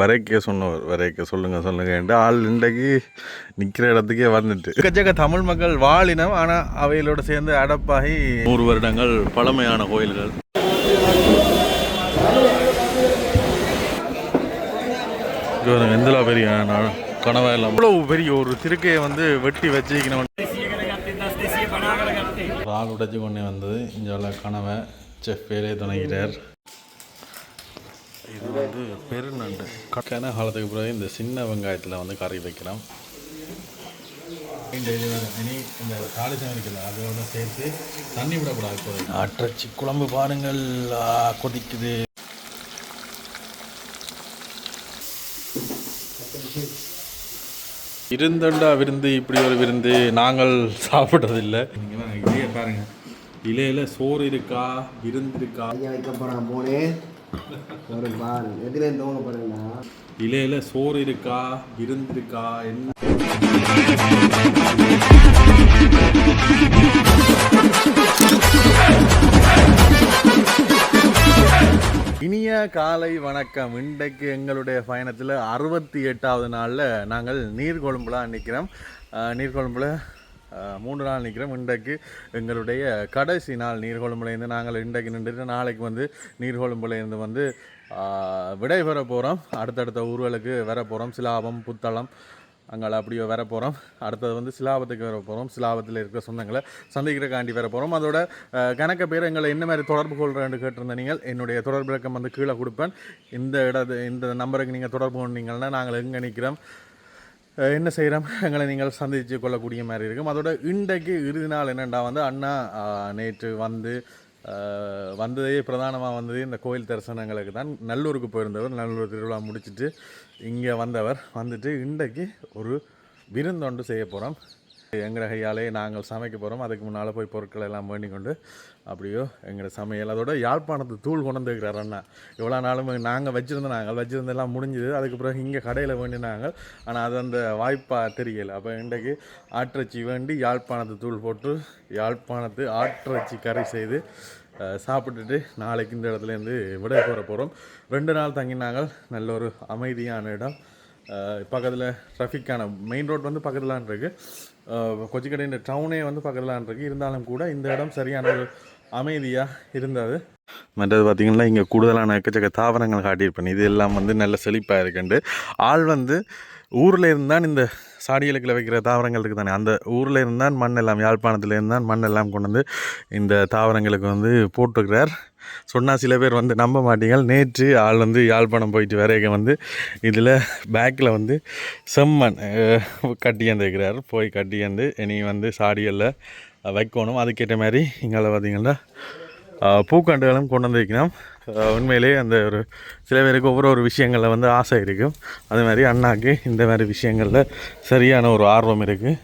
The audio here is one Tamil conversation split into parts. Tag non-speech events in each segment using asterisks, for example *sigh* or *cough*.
வரைக்க சொன்னவர் வரைக்க சொல்லுங்க சொல்லுங்க என்று ஆள் இன்றைக்கு நிற்கிற இடத்துக்கே வந்துட்டு. எக்கச்சக்க தமிழ் மக்கள் வாழினம் ஆனால் அவைகளோட சேர்ந்து அடப்பாகி நூறு வருடங்கள் பழமையான கோயில்கள். எந்தலா பெரிய கனவா எல்லாம். இவ்வளவு பெரிய ஒரு திருக்கையை வந்து வெட்டி வச்சுக்கணும் ரால் உடைச்சு கொண்டே வந்தது இங்கே உள்ள கனவை செஃப் பேரே துணைகிறார். இது வந்து பெருநண்டு. கன காலத்துக்கு பிறகு இந்த சின்ன வெங்காயத்தில் வந்து கறி வைக்கலாம். இந்த இது இனி இந்த தாளிசம் இருக்குல்ல அதோட சேர்த்து தண்ணி விடக்கூடாது அற்றச்சி குழம்பு பாருங்கள். கொதிக்குது. இருந்தண்டா விருந்து இப்படி ஒரு விருந்து. நாங்கள் சாப்பிட்றதில்லை நீங்கள் இலையை பாருங்க. இலையில சோறு இருக்கா விருந்து இருக்கா? போனேன் ஒரு தோங்க இலையில சோறு இருக்கா? விருந்து இருக்கா? என்ன? இனிய காலை வணக்கம். இன்றைக்கு எங்களுடைய பயணத்தில் அறுபத்தி எட்டாவது நாளில் நாங்கள் நீர்கொழும்புலாம் நிற்கிறோம் நீர்கொழும்புல மூன்று நாள் நிற்கிறோம். இன்றைக்கு எங்களுடைய கடைசி நாள் நீர்கொழும்புலேருந்து நாங்கள் இன்றைக்கு நின்றுட்டு நாளைக்கு வந்து நீர்கொழும்புலேருந்து வந்து விடைபெற போகிறோம் அடுத்தடுத்த ஊர்களுக்கு வர போகிறோம் சிலாபம் புத்தளம் அங்கே அப்படியே வர போகிறோம் அடுத்தது வந்து சிலாபத்துக்கு வர போகிறோம் சிலாபத்தில் இருக்கிற சொந்தங்களை சந்திக்கிறக்காண்டி வர போகிறோம் அதோட கணக்க பேர் எங்களை என்ன மாதிரி தொடர்பு கொள்கிறேன்னு கேட்டிருந்த நீங்கள் என்னுடைய தொடர்பு இலக்கம் வந்து கீழே கொடுப்பேன். இந்த இடத்து இந்த நம்பருக்கு நீங்கள் தொடர்பு கொண்டீங்கன்னா நாங்கள் எங்கே நிற்கிறோம் என்ன செய்கிறோம் எங்களை நீங்கள் சந்தித்து கொள்ளக்கூடிய மாதிரி இருக்கும். அதோட இன்றைக்கு இறுதி நாள் என்னென்னா வந்து அண்ணா நேற்று வந்து வந்ததே பிரதானமாக வந்தது இந்த கோயில் தரிசனங்களுக்கு தான். நல்லூருக்கு போயிருந்தவர் நல்லூர் திருவிழா முடிச்சிட்டு இங்கே வந்தவர். வந்துட்டு இன்றைக்கு ஒரு விருந்தொண்டு செய்ய போகிறோம் எங்கள் கையாலே நாங்கள் சமைக்க போகிறோம் அதுக்கு முன்னால் போய் பொருட்களை எல்லாம் வேண்டிக் கொண்டு அப்படியோ எங்களோட சமையல். அதோட யாழ்ப்பாணத்து தூள் கொண்டு வந்துருக்கிறார் அண்ணா. இவ்வளோ நாளும் நாங்கள் வச்சுருந்தோம் நாங்கள் வச்சுருந்தெல்லாம் முடிஞ்சுது. அதுக்கு பிறகு இங்கே கடையில் வேண்டினாங்க. ஆனால் அது அந்த வாய்ப்பாக தெரியல. அப்போ இன்றைக்கு ஆற்றச்சி வேண்டி யாழ்ப்பாணத்து தூள் போட்டு யாழ்ப்பாணத்து ஆட்டிறைச்சி கறி செய்து சாப்பிட்டுட்டு நாளைக்கு இந்த இடத்துலேருந்து விட போகிற போகிறோம் ரெண்டு நாள் தங்கினாங்க. நல்ல ஒரு அமைதியான இடம். பக்கத்தில் ட்ராஃபிக்கான மெயின் ரோட் வந்து பக்கத்துலான் இருக்குது கொச்சிக்கடையின் டவுனே வந்து பக்கத்துலான் இருந்தாலும் கூட இந்த இடம் சரியான ஒரு அமைதியாக இருந்தது. மற்றது பார்த்திங்கன்னா இங்கே கூடுதலான எக்கச்சக்க தாவரங்கள் காட்டியிருப்பேன். இது எல்லாம் வந்து நல்ல செழிப்பாக இருக்குண்டு ஆள் வந்து ஊரில் இருந்தால் இந்த சாடிகளுக்குள்ள வைக்கிற தாவரங்கள் இருக்குது தானே அந்த ஊரில் இருந்தான் மண் எல்லாம் யாழ்ப்பாணத்தில் இருந்தான் மண் எல்லாம் கொண்டு வந்து இந்த தாவரங்களுக்கு வந்து போட்டுக்கிறார் சொன்னால் சில பேர் வந்து நம்ப மாட்டீங்க நேற்று ஆள் வந்து யாழ்ப்பாணம் போயிட்டு வரைக்க வந்து இதில் பேக்கில் வந்து செம்மண் கட்டியாந்து கட்டியாந்துருக்கிறார் போய் கட்டியாந்து இனி வந்து சாடிகளில் வைக்கணும். அதுக்கேற்ற மாதிரி இங்கே பார்த்தீங்கன்னா பூக்கண்டுகளும் கொண்டு வந்திருக்கணும் உண்மையிலேயே அந்த ஒரு சில பேருக்கு ஒவ்வொரு ஒரு விஷயங்களில் வந்து ஆசை இருக்கும் அதே மாதிரி அண்ணாக்கு இந்த மாதிரி விஷயங்களில் சரியான ஒரு ஆர்வம் இருக்குது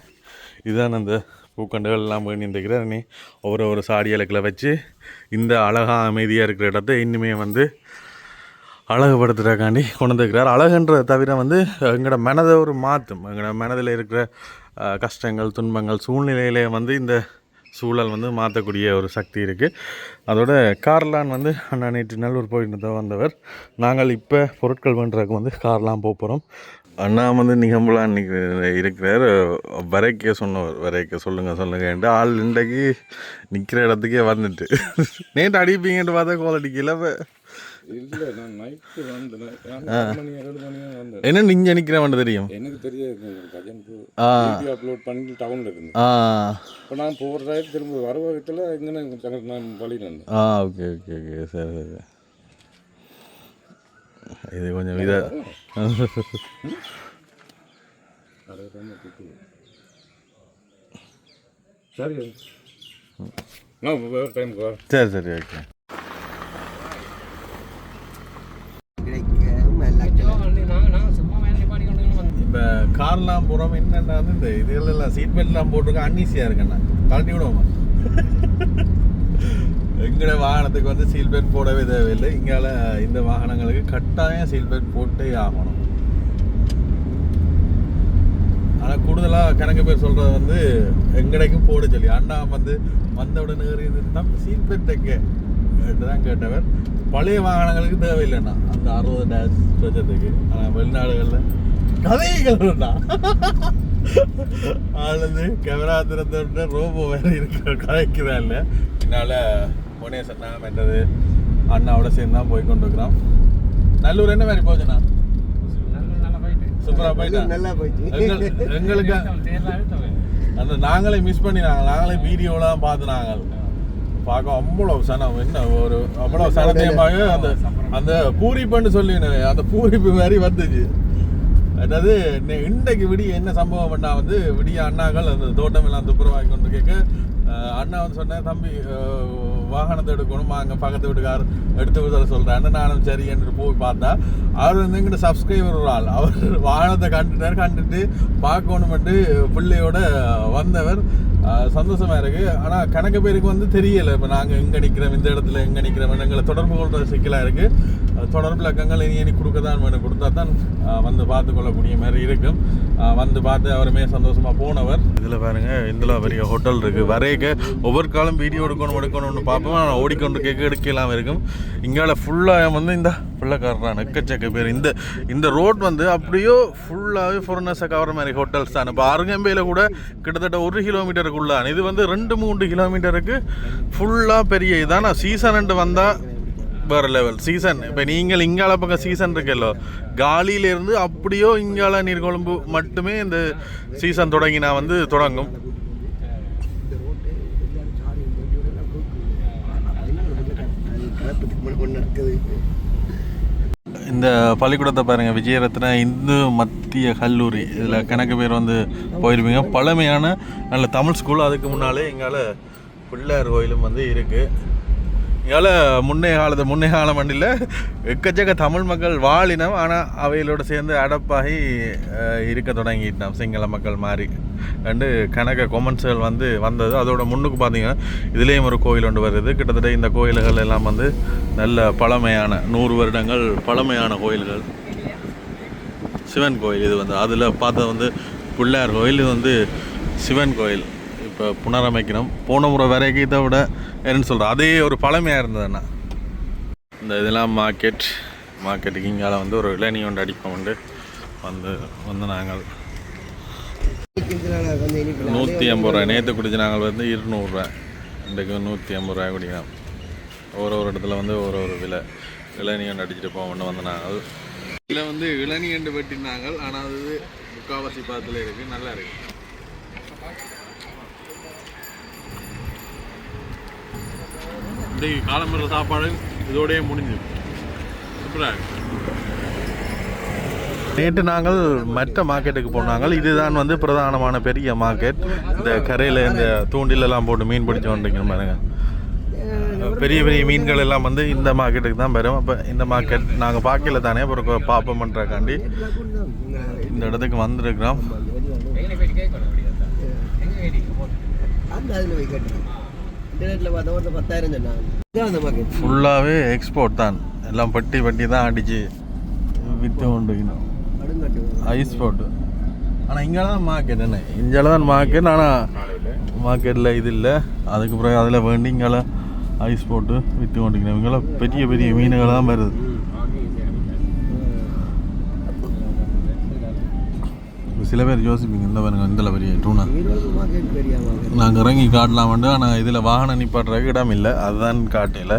இதுதான் அந்த பூக்கண்டுகள் எல்லாம் வேண்டியிருக்கிறார் நீ ஒவ்வொரு ஒரு சாடி இலக்கில் வச்சு இந்த அழகாக அமைதியாக இருக்கிற இடத்த இன்னுமே வந்து அழகுபடுத்துறதுக்காண்டி கொண்டு வந்துருக்கிறார். அழகுன்றதை தவிர வந்து எங்களோட மனதை ஒரு மாற்றும். எங்களோட மனதில் இருக்கிற கஷ்டங்கள் துன்பங்கள் சூழ்நிலையிலே வந்து இந்த சூழல் வந்து மாற்றக்கூடிய ஒரு சக்தி இருக்குது அதோட கார்லான் வந்து அண்ணா நேற்று நல்லூர் போயிட்டு வந்தவர். நாங்கள் இப்போ பொருட்கள் பண்ணுறதுக்கு வந்து கார்லாம் போக போகிறோம் அண்ணா வந்து நிகம்பலாம் இன்னைக்கு இருக்கிறார். வரைக்க சொன்னவர். வரைக்க சொல்லுங்கள் சொல்லுங்கன்ட்டு ஆள் இன்றைக்கு நிற்கிற இடத்துக்கே வந்துட்டு. நேற்று அடிப்பீங்கன்ட்டு பார்த்தா கோல் அடிக்கல. இல்ல நான் நைட்டு வந்தேன் மணி ஏழு மணி வந்தேன். என்ன நீங்க நிற்கிறவன் தெரியும்? எனக்கு தெரியாது கஜனுக்கு ஆ. வீடியோ அப்லோட் பண்ணி டவுன்ல இருந்தேன். ஆ. இப்போ நான் போகிற திரும்ப வர வகத்தில் எங்கே நான் வழி நின்றேன் ஆ ஓகே ஓகே ஓகே சரி சரி இது கொஞ்சம் இதாக சரி சரி. ஓகே கிடைக்கும் எல்லாத்தையும் இப்போ கார்லாம் போகிறோம் என்னென்ன வந்து இந்த இதுகளெல்லாம் சீட் பெல்ட்லாம் போட்டிருக்கோம் அன்ஈஸியாக இருக்குண்ணா கழட்டி விடுவோமா? எங்கட வாகனத்துக்கு வந்து சீல் பெல்ட் போடவே தேவையில்லை. இங்கால இந்த வாகனங்களுக்கு கட்டாயம் சீல் பெல்ட் போட்டே ஆகணும். ஆனால் கூடுதலாக கணக்கு பேர் சொல்கிறது வந்து எங்கடைக்கும் போட சொல்லி. அண்ணா வந்து வந்தவுடன் உடனே ஏறி சீல் பெல்ட் எங்கே தான் கேட்டவர். பழைய வாகனங்களுக்கு தேவையில்லைண்ணா. அந்த அறுபது டேஷ் வச்சதுக்கு ஆனால் வெளிநாடுகளில் கதைகள்ண்ணா ஆளுது கேமரா திறந்த ரோபோ வேற இருக்கிற கதைக்குதான் இல்லை இதனால முனேசன் நான் மெட்டது அண்ணாவோட சேர்ந்து தான் போய் கொண்டு இருக்கிறோம் நல்லூர் என்ன மாதிரி போச்சுண்ணா சூப்பரா போயிட்டா? நல்லா போயிடுச்சு எங்கள்- எங்களுக்கு அந்த நாங்களே மிஸ் பண்ணினாங்க. நாங்களே வீடியோலாம் பார்த்து நாங்கள் பார்க்க அவ்வளவு சனம் என்ன ஒரு அவ்வளவு சனத்தையமாக அந்த அந்த பூரிப்புன்னு சொல்லி அந்த பூரிப்பு மாதிரி வந்துச்சு. அதாவது இன்றைக்கு விடிய என்ன சம்பவம் பண்ணால் வந்து விடிய அண்ணாக்கள் அந்த தோட்டம் எல்லாம் துப்புரவாகி கொண்டு கேட்க அண்ணா வந்து சொன்னேன் தம்பி வாகனத்தை எடுக்கணும்? அங்கே பக்கத்து வீட்டுக்கார் எடுத்து விட சொல்கிறேன் நானும் சரி என்று போய் பார்த்தா அவர் வந்து எங்கிட்ட சப்ஸ்கிரைபர் ஒரு ஆள். அவர் வாகனத்தை கண்டுட்டார் கண்டுட்டு பார்க்கணுமெட்டு பிள்ளையோட வந்தவர். சந்தோஷமாக இருக்குது ஆனால் கணக்கு பேருக்கு வந்து தெரியலை. இப்போ நாங்கள் எங்கே நிற்கிறோம் இந்த இடத்துல எங்கே நிற்கிறோம் எங்களை தொடர்பு கொள்கிற சிக்கலாக இருக்குது தொடர்பு இலக்கங்கள் இனி இனி கொடுக்க தான் வேணும். கொடுத்தா தான் வந்து பார்த்து கொள்ளக்கூடிய மாதிரி இருக்கும். வந்து பார்த்து அவருமே சந்தோஷமாக போனவர். இதில் பாருங்க இதில் பெரிய ஹோட்டல் இருக்குது வரைக்க ஒவ்வொரு காலம் வீடியோ எடுக்கணும் எடுக்கணும்னு பார்ப்போம்? ஆனால் ஓடிக்கொண்டு கேட்க எடுக்கலாம் இருக்கும். இங்கால ஃபுல்லாக வந்து இந்த பிள்ளைக்காரன் எக்கச்சக்க பேர். இந்த இந்த ரோட் வந்து அப்படியோ ஃபுல்லாகவே ஃபாரினர்ஸை கவர மாதிரி ஹோட்டல்ஸ் தான். இப்போ அருங்கம்பையில் கூட கிட்டத்தட்ட ஒரு கிலோமீட்டருக்குள்ளான் இது வந்து ரெண்டு மூன்று கிலோமீட்டருக்கு ஃபுல்லாக பெரிய இதான? சீசன் ரெண்டு வந்தால் வேறு லெவல் சீசன் இப்போ நீங்கள் இங்கால பக்கம் சீசன் இருக்குல்லோ காலியிலேருந்து அப்படியோ இங்கால நீர்கொழும்பு மட்டுமே இந்த சீசன் தொடங்கினா வந்து தொடங்கும். இந்த பள்ளிக்கூடத்தை பாருங்கள் விஜயரத்ன இந்து மத்திய கல்லூரி. இதில் கணக்கு பேர் வந்து போயிருப்பீங்க. பழமையான நல்ல தமிழ் ஸ்கூல் அதுக்கு முன்னாலே எங்களால் பிள்ளையார் கோயிலும் வந்து இருக்குது இங்கால முன்னே காலத்து முன்னே கால மண்ணில் எக்கச்சக்க தமிழ் மக்கள் வாழினம். ஆனால் அவைகளோட சேர்ந்து அடப்பாகி இருக்க தொடங்கிட்டோம் சிங்கள மக்கள் மாதிரி ரெண்டு கணக்க கொமெண்ட்ஸ்கள் வந்து வந்தது. அதோட முன்னுக்கு பார்த்தீங்கன்னா இதுலேயும் ஒரு கோயில் ஒன்று வருது. கிட்டத்தட்ட இந்த கோயில்கள் எல்லாம் வந்து நல்ல பழமையான நூறு வருடங்கள் பழமையான கோயில்கள். சிவன் கோயில் இது வந்து. அதில் பார்த்தது வந்து பிள்ளையார் கோயில் இது வந்து சிவன் கோயில். இப்போ புனரமைக்கணும். போன முறை வரைக்கும் இதை விட என்னன்னு சொல்கிறேன் அதே ஒரு பழமையாக இருந்ததுண்ணா இந்த இதெல்லாம் மார்க்கெட் மார்க்கெட்டுக்கு இங்கால வந்து ஒரு இளநீ ஒன்று அடிப்போம் உண்டு வந்து வந்து நாங்கள் நூற்றி ஐம்பது ரூபாய் நேற்று குடிச்சு நாங்கள் வந்து இருநூறுரூவா இன்றைக்கு நூற்றி ஐம்பது ரூபாய் குடிக்கலாம் ஒரு ஒரு இடத்துல வந்து ஒரு ஒரு விலை இளநீ ஒன்று அடிச்சுட்டு போவோம்னு வந்து நாங்கள். இதில் வந்து இளநீ அண்டு வெட்டினாங்க ஆனால் அது முக்காவாசி பாத்தில் இருக்குது நல்லா இருக்குது இன்றைக்கு காலம்பர சாப்பாடு இதோடயே முடிஞ்சு. சூப்பராக நேற்று நாங்கள் மற்ற மார்க்கெட்டுக்கு போனாங்க இதுதான் வந்து பிரதானமான பெரிய மார்க்கெட். இந்த கரையில் இந்த தூண்டிலெல்லாம் போட்டு மீன் பிடிச்சு வந்துருக்கீங்க பாருங்க. பெரிய பெரிய மீன்கள் எல்லாம் வந்து இந்த மார்க்கெட்டுக்கு தான் வரும். அப்போ இந்த மார்க்கெட் நாங்கள் பார்க்கல தானே அப்புறம் பார்ப்போம் பண்ணுறக்காண்டி இந்த இடத்துக்கு வந்திருக்கிறோம். இன்டர்நெட்டில் பார்த்தா ஒருத்தர் பத்தாயிரம் சொன்னாங்க. மார்க்கெட் ஃபுல்லாகவே எக்ஸ்போர்ட் தான். எல்லாம் பட்டி பட்டி தான் அடித்து விற்று கொண்டுக்கணும் ஐஸ் போட்டு ஆனால் இங்கே தான் மார்க்கெட் என்ன? இங்கே தான் மார்க்கெட் ஆனால் மார்க்கெட்டில் இது இல்லை. அதுக்கு பிறகு அதில் வேண்டி இங்கே ஐஸ் போட்டு விற்று கொண்டிருக்கணும் இங்கெல்லாம் பெரிய பெரிய மீன்கள் தான் வருது. சில பேர் யோசிப்பீங்க இந்த பாருங்க இந்த பெரிய டூனா நாங்கள் இறங்கி காட்டலாம் வந்து ஆனால் இதில் வாகனம் நிப்பாட்டுறதுக்கு இடம் இல்லை. அதுதான் காட்டையில்.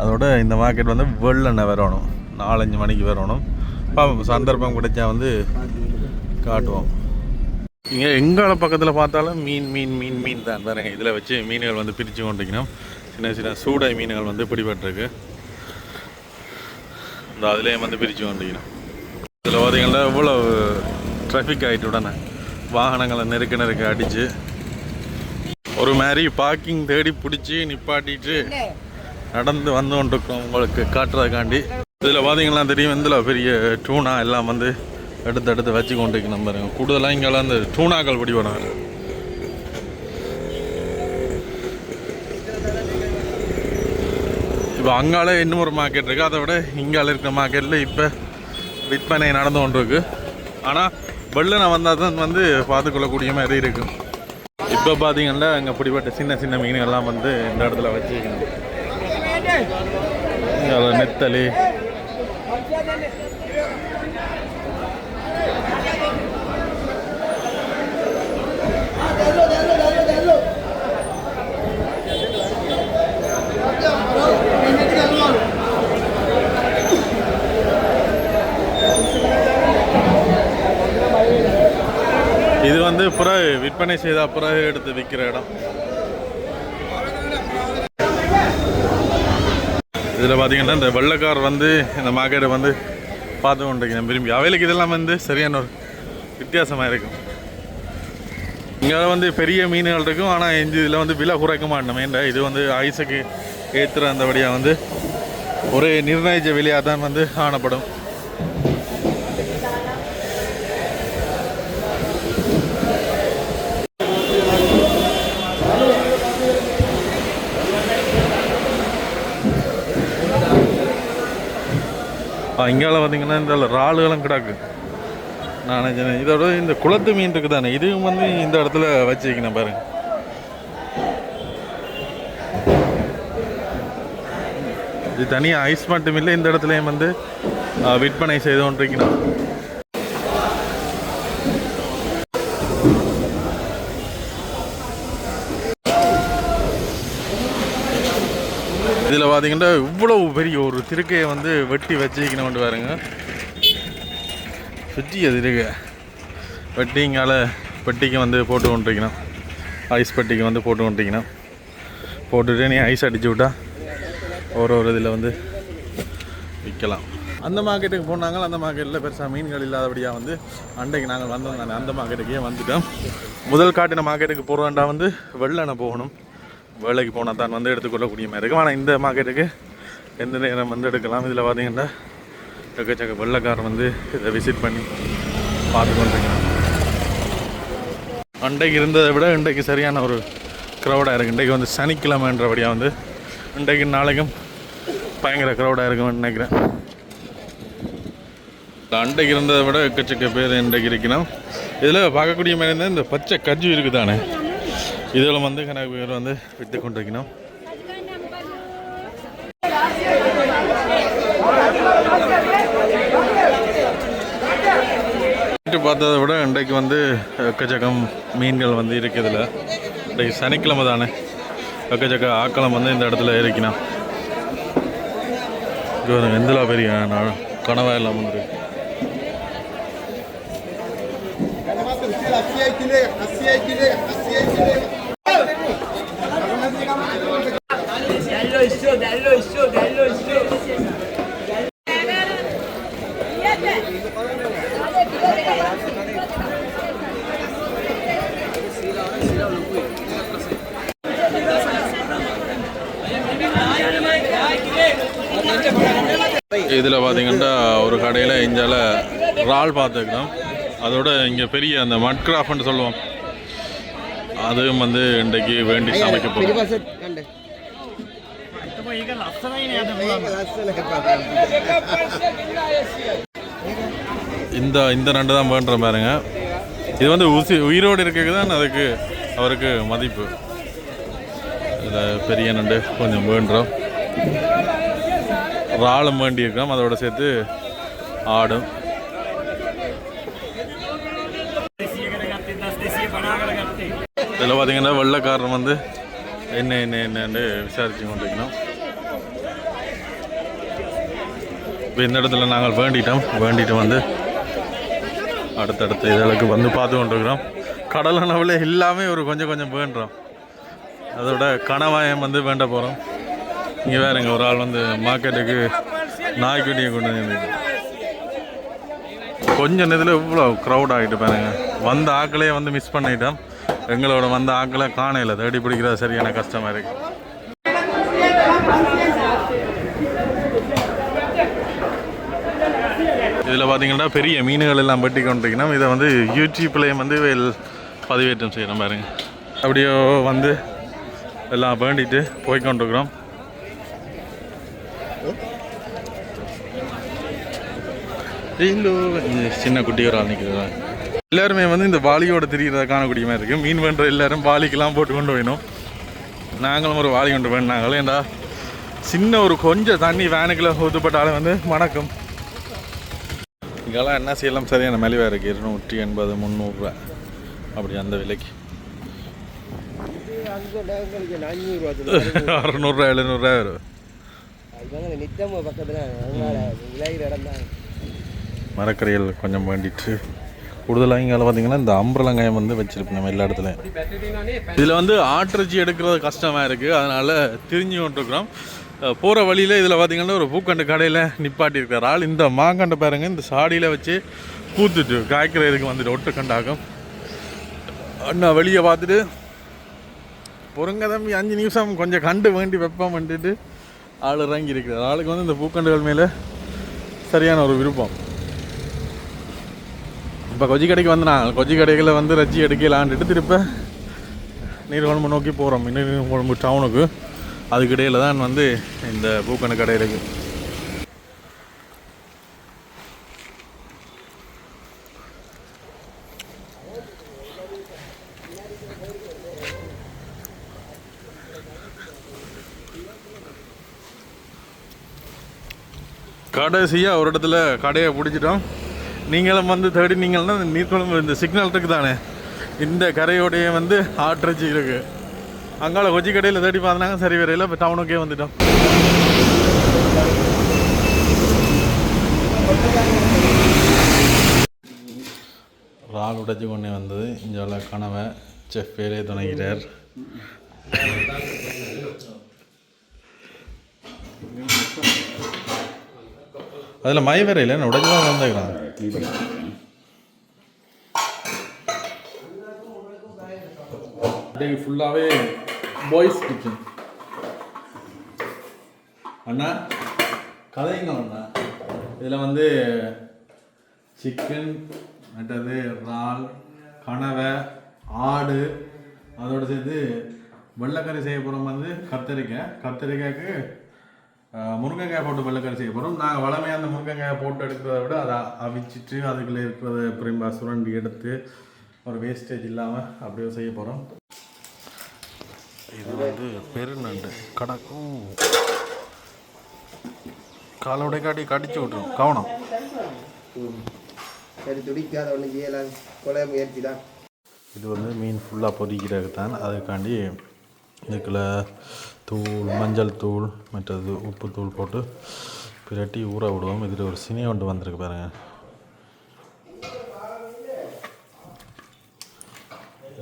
அதோட இந்த மார்க்கெட் வந்து வெள்ளெண்ணெய் வரணும். நாலஞ்சு மணிக்கு வரணும். பாப்போம் சந்தர்ப்பம் கிடைச்சா வந்து காட்டுவோம். இங்கே எங்கால பக்கத்தில் பார்த்தாலும் மீன் மீன் மீன் மீன் தான். பாருங்க இதில் வச்சு மீன்கள் வந்து பிரித்து கொண்டிருக்கணும். சின்ன சின்ன சூடை மீன்கள் வந்து பிடிபட்டிருக்கு. இந்த அதுலேயும் வந்து பிரித்து கொண்டிருக்கணும். இதில் பார்த்தீங்கன்னா இவ்வளோ டிராஃபிக் ஆகிட்டு உடனே வாகனங்களை நெருக்க நெருக்க அடித்து ஒரு மாதிரி பார்க்கிங் தேடி பிடிச்சி நிப்பாட்டிட்டு நடந்து வந்து கொண்டிருக்கோம் உங்களுக்கு காட்டுறதுக்காண்டி. இதில் பார்த்தீங்கன்னா தெரியும் இதில் பெரிய டூனா எல்லாம் வந்து எடுத்து எடுத்து வச்சு கொண்டிருக்கணும் பாருங்க. கூடுதலாக இங்கெல்லாம் இந்த டூனாக்கள் பிடி வராங்க இப்போ அங்கால இன்னும் ஒரு மார்க்கெட் இருக்குது அதை விட இங்கால இருக்கிற மார்க்கெட்டில் இப்போ விற்பனை நடந்து கொண்டிருக்கு. ஆனால் வெள்ளனை வந்தால் தான் வந்து பார்த்துக்கொள்ளக்கூடிய மாதிரி இருக்கும் இப்போ பார்த்தீங்கன்னா இங்கே பிடிப்பட்ட சின்ன சின்ன மீன்கள்லாம் வந்து இந்த இடத்துல வச்சுக்கணும் நெத்தலி. வந்து புறாவு விற்பனை செய்த பிறகு எடுத்து விற்கிற இடம். இதில் பார்த்தீங்கன்னா இந்த வெள்ளைக்கார் வந்து இந்த மார்க்கெட்டை வந்து பார்த்து கொண்டிருக்கேன் விரும்பி. அவைகளுக்கு இதெல்லாம் வந்து சரியான ஒரு வித்தியாசமாக இருக்கும். இங்கே வந்து பெரிய மீன்கள் இருக்கும். ஆனால் இந்த இதில் வந்து விலை குறைக்க மாட்டோம். ஏன்டா இது வந்து ஐஸுக்கு ஏற்றுற அந்தபடியாக வந்து ஒரு நிர்ணயித்த விலையாக தான் வந்து காணப்படும். இங்கால பார்த்தீங்கன்னா இந்த இறாலுகளும் கிடக்கு. நான் நினைச்சேன் இதோட இந்த குளத்து மீன் இருக்குது தானே இதுவும் வந்து இந்த இடத்துல வச்சுக்கணும் பாருங்க இது தனியாக ஐஸ் மட்டும் இல்லை இந்த இடத்துலையும் வந்து விற்பனை செய்து கொண்டிருக்கணும். இதில் பார்த்தீங்கன்னா இவ்வளவு பெரிய ஒரு திருக்கையை வந்து வெட்டி வச்சுக்கணும்னு பாருங்க. சுற்றி அது இருக்கு வெட்டிங்கால பெட்டிக்கு வந்து போட்டு கொண்டிருக்கணும். ஐஸ் பெட்டிக்கு வந்து போட்டு கொண்டிருக்கணும். போட்டுட்டு நீ ஐஸ் அடிச்சு விட்டா ஒரு ஒரு இதில் வந்து விற்கலாம் அந்த மார்க்கெட்டுக்கு போனாங்க. அந்த மார்க்கெட்டில் பெருசாக மீன்கள் இல்லாதபடியாக வந்து அண்டைக்கு நாங்கள் வந்தோம். நான் அந்த மார்க்கெட்டுக்கே வந்துட்டோம். முதல் காட்டின மார்க்கெட்டுக்கு போகிறோண்டா வந்து வெள்ளனை போகணும். வேலைக்கு போனால் தான் வந்து எடுத்துக்கொள்ளக்கூடிய மாதிரி இருக்கும். ஆனால் இந்த மார்க்கெட்டுக்கு எந்த நேரம் வந்து எடுக்கலாம்? இதில் பார்த்தீங்கன்னா எக்கச்சக்க வெள்ளைக்காரன் வந்து இதை விசிட் பண்ணி பார்த்து கொண்டிருக்கேன் அன்றைக்கு இருந்ததை விட இன்றைக்கு சரியான ஒரு க்ரௌடாக இருக்குது இன்றைக்கு வந்து சனிக்கிழமைன்றபடியாக வந்து இன்றைக்கு நாளைக்கும் பயங்கர க்ரௌடாக இருக்கும்னு நினைக்கிறேன். அன்றைக்கு இருந்ததை விட எக்கச்சக்க பேர் இன்றைக்கு இருக்கணும் இதில் பார்க்கக்கூடிய மாதிரி இருந்தால் இந்த பச்சை கஜ்ஜு இருக்குதானே? இதில் வந்து கணக்கு பேர் வந்து விற்று கொண்டிருக்கணும் பார்த்ததை விட இன்றைக்கு வந்து எக்கச்சக்கம் மீன்கள் வந்து இருக்குதுல இன்றைக்கு சனிக்கிழமை தானே. எக்கச்சக்க ஆக்களம் வந்து இந்த இடத்துல இருக்கணும் இங்கே பெரிய எந்தலா பெரிய நா- கனவா இதில் பார்த்தீங்கன்னா ஒரு கடையில் இஞ்சால இறால் பார்த்துக்கலாம் அதோட இங்கே பெரிய அந்த மட்கிராஃப்னு சொல்லுவோம். அதுவும் வந்து இன்றைக்கு வேண்டி சமைக்க இந்த இந்த நண்டு தான் வேண்டுற பாருங்க. இது வந்து உசி உயிரோடு இருக்கிறது தான் அதுக்கு அவருக்கு மதிப்பு. இதில் பெரிய நண்டு கொஞ்சம் வேண்டுறோம். ராளும் வேண்டியிருக்கோம் அதோட சேர்த்து ஆடும். இதில் பார்த்தீங்கன்னா வெள்ளக்காரன் வந்து என்ன என்ன என்னன்னு விசாரித்து கொண்டிருக்கணும். இப்போ இந்த இடத்துல நாங்கள் வேண்டிட்டோம். வேண்டிட்டு வந்து அடுத்தடுத்த இதழுக்கு வந்து பார்த்து கொண்டிருக்கிறோம். கடல் உணவுல எல்லாமே ஒரு கொஞ்சம் கொஞ்சம் வேண்டுறோம் அதோட கணவாயம் வந்து வேண்ட போகிறோம் இங்கே வேறுங்க ஒரு ஆள் வந்து மார்க்கெட்டுக்கு நாய்க்குட்டியை கொண்டு வந்து கொஞ்சம் இதில் இவ்வளோ க்ரௌட் ஆகிட்டு பாருங்க. வந்த ஆட்களே வந்து மிஸ் பண்ணிட்டோம். எங்களோட வந்த ஆக்களை காணையில் தேடி பிடிக்கிறது சரியான கஷ்டமாக இருக்கு. இதில் பார்த்தீங்கன்னா பெரிய மீன்கள் எல்லாம் வெட்டி கொண்டிருக்கணும். இதை வந்து யூடியூப்லேயும் வந்து வெயில் பதிவேற்றம் செய்கிறோம் பாருங்க. அப்படியோ வந்து எல்லாம் வேண்டிட்டு போய் கொண்டிருக்கிறோம். சின்ன குட்டி ஒரு ஆள் நிற்கிறதா எல்லாருமே வந்து இந்த வாளியோட திரிகிறத காணக்கூடிய மாதிரி இருக்குது மீன் பண்ணுற எல்லாரும் வாளிக்கெல்லாம் போட்டு கொண்டு போயிடும் நாங்களும் ஒரு வாளி கொண்டு போயினாங்களே ஏண்டா சின்ன ஒரு கொஞ்சம் தண்ணி வேனுக்குள்ள ஊற்றப்பட்டாலும் வந்து மணக்கும் இங்கெல்லாம் என்ன செய்யலாம்? சரியான மலிவாக இருக்குது இருநூற்றி எண்பது முந்நூறுரூவா அப்படி அந்த விலைக்கு. அறநூறுரூவா எழுநூறுரூவா வரும். மரக்கறிகள் கொஞ்சம் வேண்டிட்டு கூடுதலாக இங்கே பார்த்தீங்கன்னா இந்த அம்பரலங்காயம் வந்து வச்சுருப்போம் நம்ம எல்லா இடத்துலையும். இதில் வந்து ஆட்டிறைச்சி எடுக்கிறது கஷ்டமாக இருக்குது அதனால் திரிஞ்சு கொண்டிருக்கிறோம். போகிற வழியில் இதில் பார்த்தீங்கன்னா ஒரு பூக்கண்டு கடையில் நிப்பாட்டி ஆள் இந்த மாங்கண்டை பாருங்க. இந்த சாடியில் வச்சு பூத்துட்டு காய்க்கிறதுக்கு வந்துட்டு ஒட்டுக்கண்டாகும். அண்ணா வெளியே பார்த்துட்டு பொறுங்க தம்பி அஞ்சு நிமிஷம் கொஞ்சம் கண்டு வேண்டி வெப்பம் வந்துட்டு ஆள் இறங்கி இருக்கிறார். ஆளுக்கு வந்து இந்த பூக்கண்டுகள் மேலே சரியான ஒரு விருப்பம். இப்போ கொச்சி கடைக்கு வந்து நான் கொச்சி கடைகளில் வந்து ரஜ்ஜி எடுக்கலான்ட்டு திருப்ப நீர்வழம்பு நோக்கி போகிறோம் நீர்கொழும்பு டவுனுக்கு அதுக்கிடையில் தான் வந்து இந்த பூக்கணு கடை இருக்குது கடைசியாக ஒரு இடத்துல கடையை பிடிச்சிட்டோம். நீங்களும் வந்து தேடி நீங்கள்னா நீர்க்குழம்பு இந்த சிக்னல் இருக்குது தானே. இந்த கரையோடைய வந்து ஆற்றச்சி இருக்கு. அங்கால கொஜி கடையில் தேடி பார்த்தாங்க சரி வரையில் இப்போ டவுனுக்கே வந்துட்டோம். ரால் உடைச்சி கொண்டே வந்தது. இங்கே கனவை செஃப் பேரே துணைக்கிறார். அதில் மை வேற இல்லை உடைச்சு தான் வந்துக்கிறான் அப்படியே ஃபுல்லாகவே பாய்ஸ் கிச்சன் அண்ணா கதைங்க அண்ணா இதில் வந்து சிக்கன் மற்றது இறால் கனவை ஆடு அதோடு சேர்த்து வெள்ளைக்கறி செய்ய போகிறோம் வந்து கத்திரிக்காய் கத்திரிக்காய்க்கு முருங்கைக்காய் போட்டு வெள்ளைக்கறி செய்ய போகிறோம் நாங்கள் வளமையாக அந்த முருங்கைக்காய் போட்டு எடுக்கிறத விட அதை அவிச்சிட்டு அதுக்குள்ளே இருக்கிறத பிரிம்பா சுரண்டி எடுத்து ஒரு வேஸ்டேஜ் இல்லாமல் அப்படியே செய்ய போகிறோம் இது வந்து பெருநண்டு. கடக்கும். காலோட காட்டி கடிச்சு விட்டுரும். கவனம். சரி துடிக்காத ஒன்று செய்யலாம். கொலை முயற்சி தான் இது வந்து மீன் ஃபுல்லாக பொரிக்கிறது தான். அதுக்காண்டி இதுக்குள்ள தூள் மஞ்சள் தூள் மற்றது உப்பு தூள் போட்டு பிரட்டி ஊற விடுவோம். இதில் ஒரு சினி ஒன்று வந்திருக்கு பாருங்க.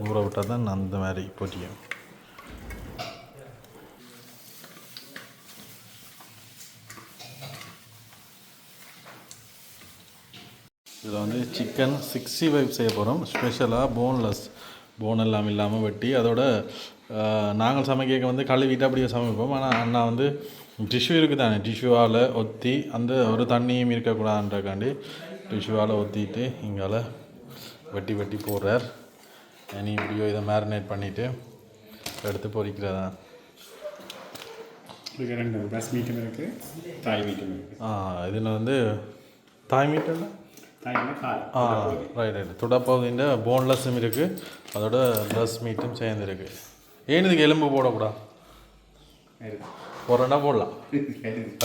ஊற விட்டால் தான் அந்த மாதிரி பொரியும் இதில் வந்து சிக்கன் சிக்ஸ்டி ஃபைவ் செய்ய போகிறோம். ஸ்பெஷலாக போன்லெஸ். போன் எல்லாம் இல்லாமல் வெட்டி அதோட நாங்கள் சமைக்க வந்து கழுவிட்டு அப்படியே சமைப்போம். ஆனால் அண்ணா வந்து டிஷ்யூ இருக்குது தானே டிஷ்யூவால் ஒத்தி அந்த ஒரு தண்ணியும் இருக்கக்கூடாதுன்றக்காண்டி டிஷ்யூவால் ஒத்திட்டு இங்கால வெட்டி வெட்டி போடுறார். இனி இப்படியோ இதை மேரினேட் பண்ணிவிட்டு எடுத்து பொரிக்கிறதா இதுக்கு ரெண்டு பஸ் மீட்டும் இருக்குது தாய் மீட்டும் இருக்குது இதில் வந்து தாய் கால் ஆ ரைட் ரைட் துடப்பகுதிൻ്റെ போன்லெஸ்ஸும் இருக்குது அதோட ப்ளஸ் மீட்டும் சேர்ந்துருக்கு. ஏன் இதுக்கு எலும்பு போடக்கூடாது போடுறேன்னா போடலாம்.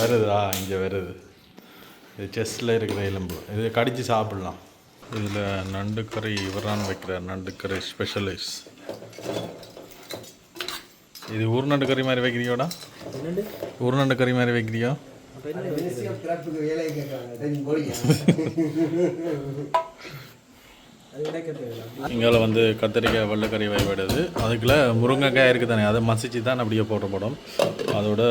வருது. ஆ இங்கே வருது. இது செஸ்டில் இருக்கிற எலும்பு. இது கடித்து சாப்பிடலாம். இதில் நண்டு கறி இவரான் வைக்கிறார். நண்டு கறி ஸ்பெஷலிஸ்ட் இது ஊர் நண்டு கறி மாதிரி வைக்கிறியோடா? ஊர் நண்டு கறி மாதிரி வைக்கிறியோ? வேலையை கேட்குறாங்க. போடியா இங்கால வந்து கத்திரிக்காய் வெள்ளைக்கறி வைவிடுது அதுக்குள்ள முருங்கைக்காய் இருக்குது தானே அதை மசிச்சு தான் அப்படியே போடுறப்படும் அதோட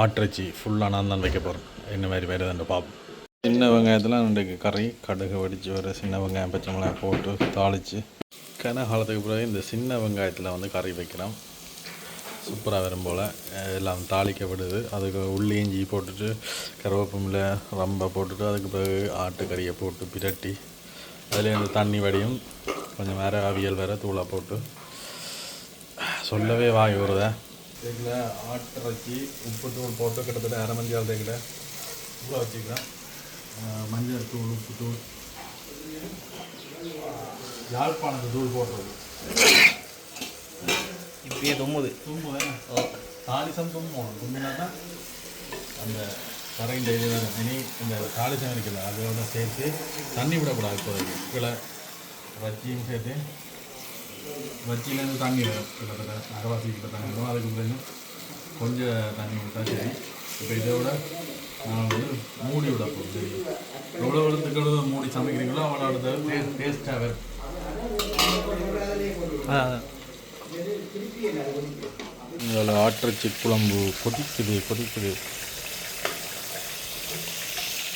ஆட்டிறைச்சி ஃபுல்லாக நான் தான் வைக்க போகிறேன் என்ன மாதிரி வருதுன்ற பார்ப்போம். சின்ன வெங்காயத்தில் ரெண்டு கறி கடுகு வடித்து ஒரு சின்ன வெங்காயம் பச்சை மிளகாய் போட்டு தாளித்து கன காலத்துக்கு பிறகு இந்த சின்ன வெங்காயத்தில் வந்து கறி வைக்கிறோம் சூப்பராக வரும் போல். எல்லாம் தாளிக்கப்படுது. அதுக்கு உள்ளி இஞ்சி போட்டுட்டு கருவேப்பமில்ல ரம்பை போட்டுட்டு அதுக்கு பிறகு ஆட்டுக்கறியை போட்டு பிரட்டி அதில் இந்த தண்ணி வடியும் கொஞ்சம் வேறு அவியல் வேறு தூளாக போட்டு. சொல்லவே வாங்கி வருதே தேக்கில் ஆட்டிறக்கி உப்பு தூள் போட்டு கிட்டத்தட்ட அரை மஞ்சள் தேக்கிட்ட ஊற வச்சுக்கிறேன். மஞ்சள் தூள் உப்பு தூள் யாழ்ப்பாணத்து தூள் போடுறது. இப்படியே தொம்முது. தும்பு தாலிசம் தும்மணும் தும்பினா தான் அந்த கரைந்த இது இனி இந்த தாலிசம் இருக்குல்ல அதோட சேர்த்து தண்ணி விடக்கூடாது இப்போதைக்கு. கீழே வச்சியும் சேர்த்து வச்சியிலேருந்து தண்ணி வரும். கிட்டத்தட்ட அரைவாசி கிட்ட தண்ணி வரும். அதுக்கு பிறகு கொஞ்சம் தண்ணி விட்டா சரி. இப்போ இதை விட நான் வந்து மூடி விட போகுது எவ்வளோ எழுத்துக்கள் மூடி சமைக்கிறீங்களோ அவ்வளோ அடுத்த டேஸ்ட்டாக வரும். இதில் ஆற்றச்சி குழம்பு கொதிக்குது கொதிக்குது.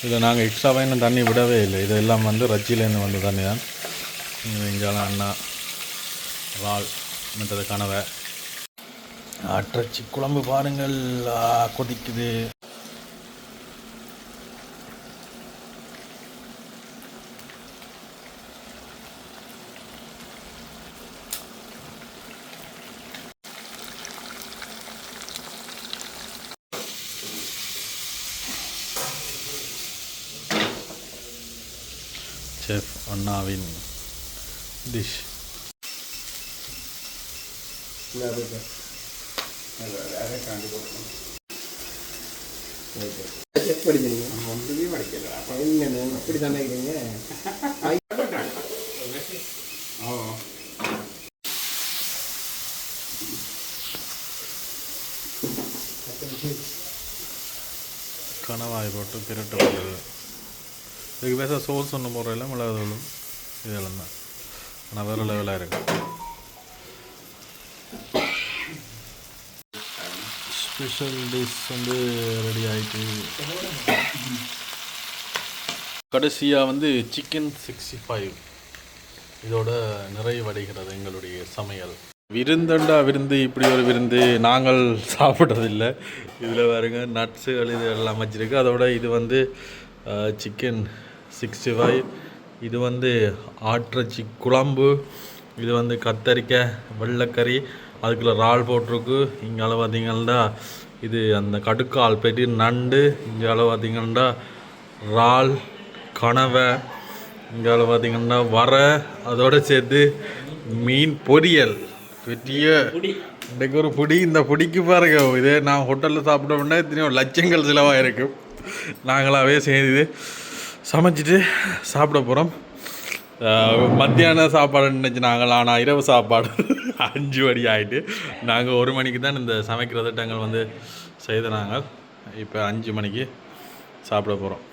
இதை நாங்கள் எக்ஸ்ட்ராவாக இன்னும் தண்ணி விடவே இல்லை. இதெல்லாம் வந்து ரச்சியிலேருந்து வந்த தண்ணி தான் இங்கெல்லாம் அண்ணா இறால் மற்றது கனவை. ஆற்றச்சி குழம்பு பாருங்கள். கொதிக்குது. ஆ, கொதிக்குது செஃப் அண்ணாவின் டிஷ் செக் படிக்கிறீங்க என்னண்ணே இப்படி சமைக்கிறீங்க கணவாய் போட்டு பிரட்ட போடுறது இதுக்கு பேச சோர்ஸ் ஒன்று போடுறதில்ல மிளகாதூளும் இதெல்லாம் தான். ஆனால் வேறு லெவலாக இருக்கு. ஸ்பெஷல் டிஷ் வந்து ரெடி ஆகிட்டு கடைசியாக வந்து சிக்கன் சிக்ஸ்டி ஃபைவ் இதோட நிறைவடைகிறது எங்களுடைய சமையல். விருந்தண்டா விருந்து இப்படி ஒரு விருந்து நாங்கள் சாப்பிட்றதில்ல இதில் வேறுங்க நட்ஸுகள் இது எல்லாம் வச்சுருக்கு. அதோட இது வந்து சிக்கன் சிக்ஸ்டி ஃபைவ் இது வந்து ஆட்டிறச்சி குழம்பு. இது வந்து கத்தரிக்காய் வெள்ளைக்கறி. அதுக்குள்ள இறால் போட்டிருக்கு. இங்கால பார்த்தீங்கன்னா இது அந்த கடுக்கால் பெட்டி நண்டு. இங்கால பார்த்தீங்கன்னா இறால் கனவை. இங்கால பார்த்தீங்கன்னா வர. அதோட சேர்த்து மீன் பொரியல். பெரிய இன்றைக்கு ஒரு பொடி. இந்த பொடிக்கு பாருங்க. இதே நான் ஹோட்டலில் சாப்பிட்டோம்னா எத்தனையோ லட்சங்கள் செலவாக இருக்கும் நாங்களாகவே செய்து சமைச்சிட்டு சாப்பிட போகிறோம் மத்தியான சாப்பாடு நினச்சி நாங்கள் ஆனால் இரவு சாப்பாடு *laughs* அஞ்சு மணி ஆகிட்டு நாங்கள் ஒரு மணிக்கு தான் இந்த சமைக்கிற திட்டங்கள் வந்து செய்த நாங்கள் இப்போ அஞ்சு மணிக்கு சாப்பிட போகிறோம்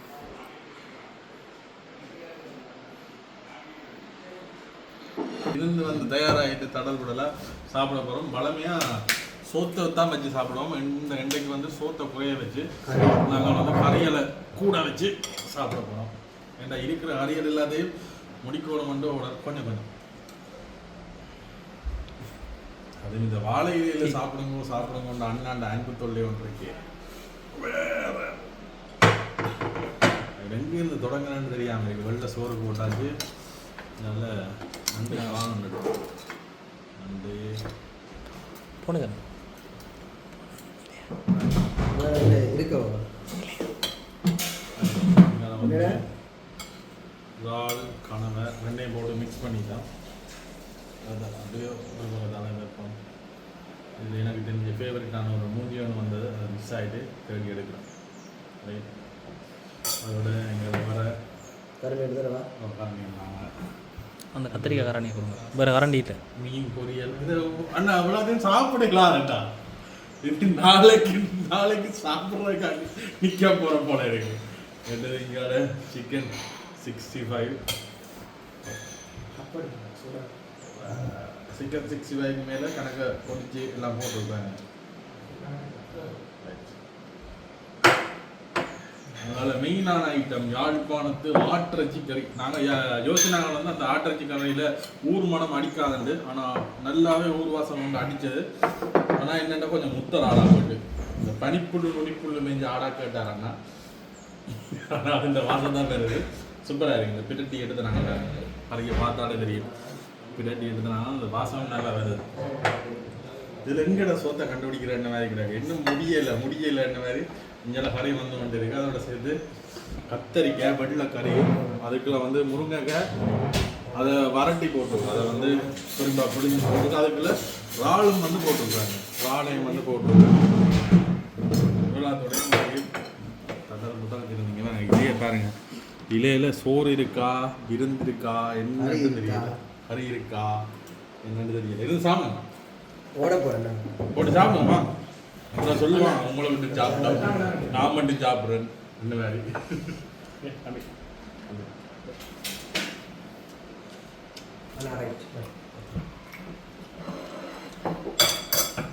இருந்து வந்து தயாராகிட்டு தடல் விடலாம் சாப்பிட போகிறோம் பழமையாக சோத்தை தான் வச்சு சாப்பிடுவோம். இந்த இன்றைக்கு வந்து சோத்தை குறைய வச்சு நாங்கள் வந்து கறியலை கூட வச்சு சாப்பிட போகிறோம் ஏன்னா இருக்கிற அரியல் எல்லாத்தையும் முடிக்கணும் மட்டும் கொஞ்சம் கொஞ்சம். அது இந்த வாழை இலையில சாப்பிடுங்க சாப்பிடுங்க அண்ணாண்ட அன்பு தொல்லை ஒன்று இருக்கு. வேற எங்கேருந்து தொடங்கினு தெரியாம இருக்கு வெள்ள சோறு போட்டாச்சு. நல்ல நண்டு வாங்கணும் நன்றி. போனுங்க. இருக்கவா இறால் கனவை ரெண்டையும் போட்டு மிக்ஸ் பண்ணிட்டோம் அதான் அப்படியே ஒரு தானே வைப்போம் இது எனக்கு தெரிஞ்ச ஃபேவரட்டான ஒரு மூவி ஒன்று வந்தது. அதை மிஸ் ஆகிட்டு தேடி எடுக்கிறோம் ரைட் அதோட எங்கள் வர அந்த கத்திரிக்காய் கரண்டி கொடுங்க. வேறு கரண்டி இல்லை. மீன் பொரியல். இது அண்ணா அவ்வளோதையும் சாப்பிடலாம்டா இது நாளைக்கு நாளைக்கு சாப்பிட்றதுக்காக நிற்க போகிற போல இருக்கு என்னது இங்கால chicken sixty five chicken sixty ஃபைவ்க்கு மேலே கணக்கை பொடிச்சு எல்லாம் போட்டிருக்காங்க அதனால மெயினான ஐட்டம் யாழ்ப்பாணத்து ஆட்டிறச்சி கறி நாங்கள் யோசினாங்க வந்து அந்த ஆட்டிறச்சி கறியில் ஊர் மனம் அடிக்காதுண்டு ஆனால் நல்லாவே ஊர் வாசம் வந்து அடித்தது ஆனால் என்னென்ன கொஞ்சம் முத்தர் ஆடா போட்டு. இந்த பனிப்புள்ளு நுனிப்புள்ளு மேஞ்சு ஆடா கேட்டாரன்னா அண்ணா ஆனால் இந்த வாசம் தான் வருது சூப்பராக இருக்குது இந்த பிட்டட்டி எடுத்து நாங்கள் பறக்க பார்த்தாலே தெரியும். பிட்டட்டி எடுத்துனாங்க அந்த வாசம் நல்லா வருது. இதுல எங்கட சோத்தை கண்டுபிடிக்கிற என்ன மாதிரி கிடையாது இன்னும் முடியல முடியல என்ன மாதிரி இங்கெல்லாம் கறி வந்து இருக்கு அதோட சேர்த்து கத்தரிக்காய் வெள்ளைக்கறி அதுக்குள்ள வந்து முருங்கைக்காய் அதை வரட்டி போட்டு அதை வந்து திரும்ப பிடிச்சி போட்டு அதுக்குள்ள இறாலும் வந்து போட்டுருக்காங்க. இறாலையும் வந்து போட்டுருக்காங்க. பாருங்க. இலையில சோறு இருக்கா? என்னன்னு இருக்கா? தெரியல. கறி இருக்கா? என்னன்னு தெரியல. இது சாப்பிடுங்க ஓட போறேன் போட்டு சாப்பிடுமா அப்புறம் சொல்லுவான் உங்களை விட்டு சாப்பிட்டோம் நான் மட்டும் சாப்பிட்றேன். இந்த மாதிரி.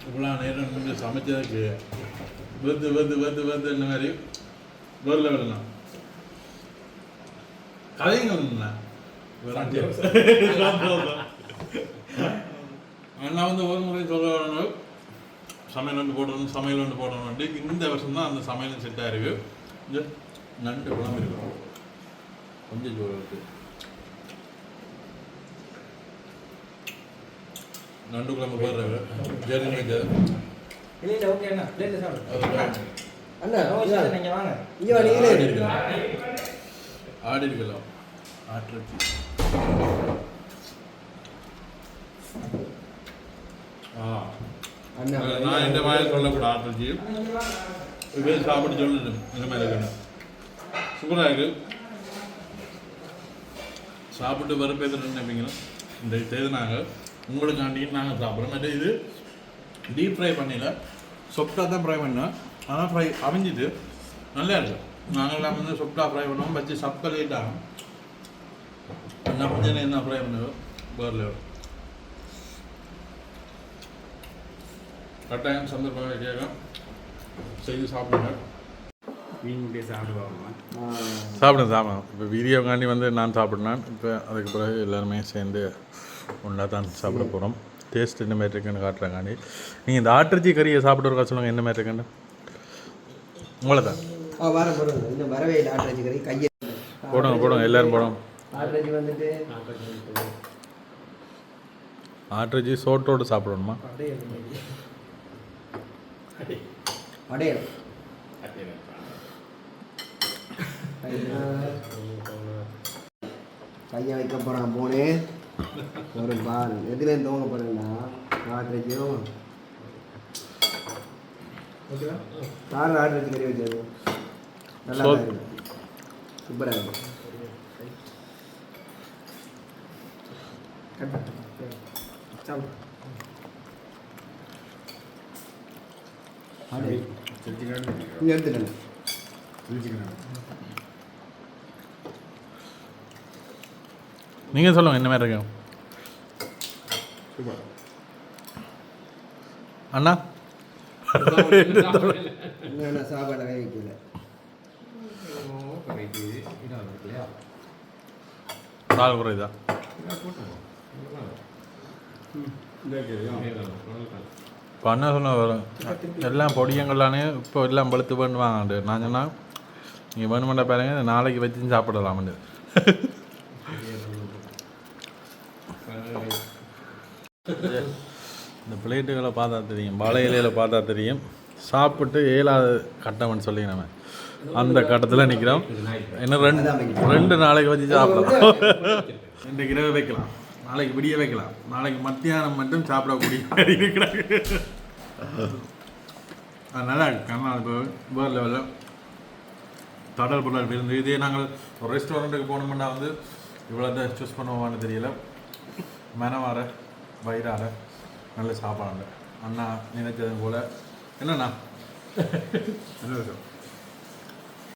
இவ்வளோ நேரம் நின்று சமைச்சதுக்கு வெந்து வெந்து வெந்து வெந்து இந்த மாதிரி வரல வரலாம் கதைங்க ஒன்றுண்ணா வந்து ஒரு முறை சொல்ல வரணும். சமையல் ஒன்று போடணும் சமையல் ஒன்று போடணும்ட்டு இந்த வருஷம் தான் அந்த சமையல் செட் ஆயிருக்கு. இந்த நண்டு குழம்பு இருக்கும் கொஞ்சம் சோறு இருக்கு நண்டு குழம்பு போடுறது ஜெர்னி வச்சது இல்லை இல்லை ஓகே அண்ணா. பிளேட்டில் நீங்கள் வாங்க. இங்க நீங்களே. ஆடி இருக்கலாம். ஆடி இருக்கலாம் ஆட்டிறச்சி ஆ அண்ணா நான் இந்த மாதிரி சொல்லக்கூடாது ஆட்டிறச்சி இப்போ சாப்பிட்டு சொல்லணும் இந்த மாதிரி இருக்கணும். சூப்பராக இருக்கு சாப்பிட்டு வரப்போ எது நினைப்பீங்களா இந்த தேதினாங்க உங்களுக்காண்டியும் நாங்கள் சாப்பிட்றோம். மற்ற இது டீப் ஃப்ரை பண்ணல சொப்டா தான் ஃப்ரை பண்ணோம். ஆனால் ஃப்ரை அமைஞ்சிது. நல்லா இருக்கு. நாங்கள்லாம் வந்து சொப்டா ஃப்ரை பண்ணுவோம். வச்சு சப்ப லேட் ஆகும் என்ன கொஞ்சம் தான் ஃப்ரை பண்ணுவோம் வேறு கட்டாயம் சந்தர்ப்பம் கேட்கும் செய்து சாப்பிடுங்க நீங்களே சாப்பிடுவாங்க சாப்பிடுங்க சாப்பிடுங்க. இப்போ வீடியோக்காண்டி வந்து நான் சாப்பிட்னான். இப்போ அதுக்கு பிறகு எல்லாருமே சேர்ந்து ஒன்றா தான் சாப்பிட போகிறோம் டேஸ்ட் என்ன மாதிரி இருக்குன்னு காட்டுறாங்காண்டி நீங்கள் இந்த ஆட்டிறச்சி கறியை சாப்பிட்றக்கா சொல்லுங்கள் என்ன மாதிரி இருக்குன்னு. உங்களை தான் வர போடுங்க. இன்னும் வரவே இல்லை ஆட்டராஜி கறி கையை போடுங்க போடுங்க. எல்லாரும் போடுங்க. ஆட்டராஜி வந்துட்டு. ஆட்டிறச்சி சோட்டோடு சாப்பிடணுமா? அடையல் கையை வைக்க போகிறான் போனே ஒரு பால். எதுல இருந்து தோங்க போறேன்னா? ஆட்டராஜியும் கார் ஆட்டராஜி கறி வச்சது. நல்லா இருக்கு. சூப்பராக இருக்கு. சாப்பிட்டு இங்கே எடுத்துக்கணும் நீங்கள் சொல்லுங்கள் என்ன மாதிரி இருக்கு? அண்ணா சாப்பாடை வைக்கல கால் குறைதா இப்போ சொன்ன வரும். எல்லாம் பொடியங்களானே இப்போ எல்லாம் பழுத்து பண்ணுவாங்கண்டு நான் சொன்னால் நீங்கள் வேணுமெண்டா பாருங்க நாளைக்கு வச்சு சாப்பிடலாம்ண்டு இந்த பிளேட்டுகளை பார்த்தா தெரியும். வாழை இலையில பார்த்தா தெரியும். சாப்பிட்டு ஏழாவது கட்டம்னு சொல்லி நம்ம. அந்த கட்டத்தில் நிற்கிறோம் இன்னும் ரெண்டு ரெண்டு நாளைக்கு வச்சு சாப்பிடலாம். இன்றைக்கு இரவு வைக்கலாம். நாளைக்கு விடிய வைக்கலாம். நாளைக்கு மத்தியானம் மட்டும் சாப்பிடக்கூடிய இருக்கிறாங்க. அது நல்லா இருக்கு கண்ணா இப்போ வேறு லெவலில் தடல் பொருளாக இருந்து இதே நாங்கள் ஒரு ரெஸ்டாரண்ட்டுக்கு போனோம்னா வந்து இவ்வளோ தான் சூஸ் பண்ணுவோமான்னு தெரியல. மனவார வயிறார நல்ல சாப்பாடு அண்ணா நினைச்சது போல். என்னண்ணா? என்ன விஷயம்?